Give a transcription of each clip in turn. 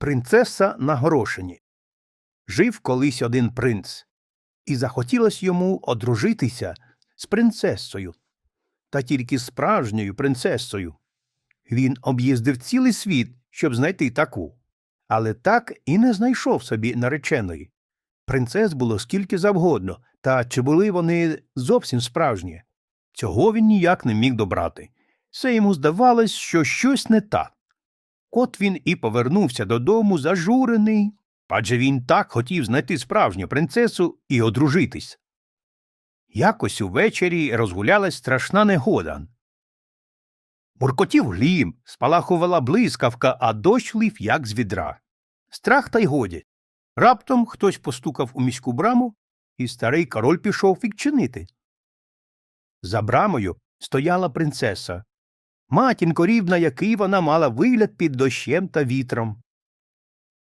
Принцеса на горошині. Жив колись один принц, і захотілось йому одружитися з принцесою, та тільки справжньою принцесою. Він об'їздив цілий світ, щоб знайти таку, але так і не знайшов собі нареченої. Принцес було скільки завгодно, та чи були вони зовсім справжні? Цього він ніяк не міг добрати. Все йому здавалось, що щось не так. От він і повернувся додому зажурений, адже він так хотів знайти справжню принцесу і одружитись. Якось увечері розгулялась страшна негода. Буркотів глім, спалахувала блискавка, а дощ лив, як з відра. Страх та й годі. Раптом хтось постукав у міську браму, і старий король пішов відчинити. За брамою стояла принцеса. Матінко рівна, який вона мала вигляд під дощем та вітром.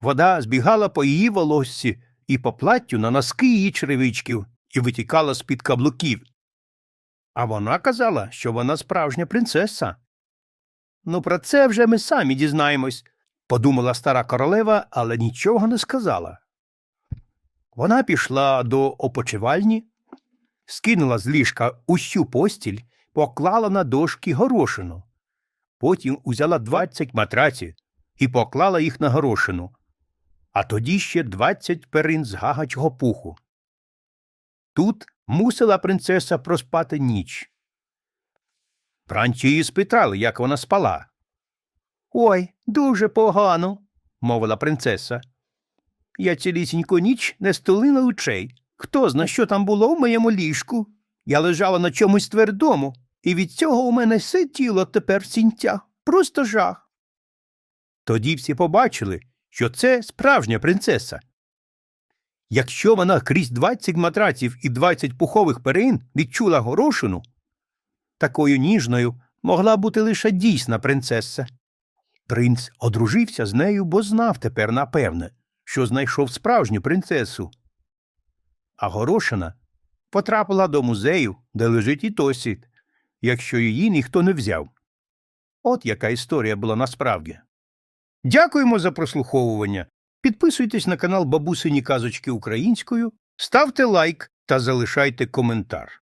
Вода збігала по її волоссі і по платтю на носки її черевичків і витікала з-під каблуків. А вона казала, що вона справжня принцеса. Ну, про це вже ми самі дізнаємось, подумала стара королева, але нічого не сказала. Вона пішла до опочивальні, скинула з ліжка усю постіль, поклала на дошки горошину. Потім узяла двадцять матраців і поклала їх на горошину, а тоді ще двадцять перин з гагачого пуху. Тут мусила принцеса проспати ніч. Вранці її спитали, як вона спала. Ой, дуже погано, мовила принцеса. Я цілісіньку ніч не стулила очей. Хто зна, що там було в моєму ліжку? Я лежала на чомусь твердому, і від цього у мене все тіло тепер в. Просто жах. Тоді всі побачили, що це справжня принцеса. Якщо вона крізь двадцять матраців і двадцять пухових перин відчула горошину, такою ніжною могла бути лише дійсна принцеса. Принц одружився з нею, бо знав тепер напевне, що знайшов справжню принцесу. А горошина потрапила до музею, де лежить і досі, якщо її ніхто не взяв. От яка історія була насправді. Дякуємо за прослуховування. Підписуйтесь на канал Бабусині Казочки Українською, ставте лайк та залишайте коментар.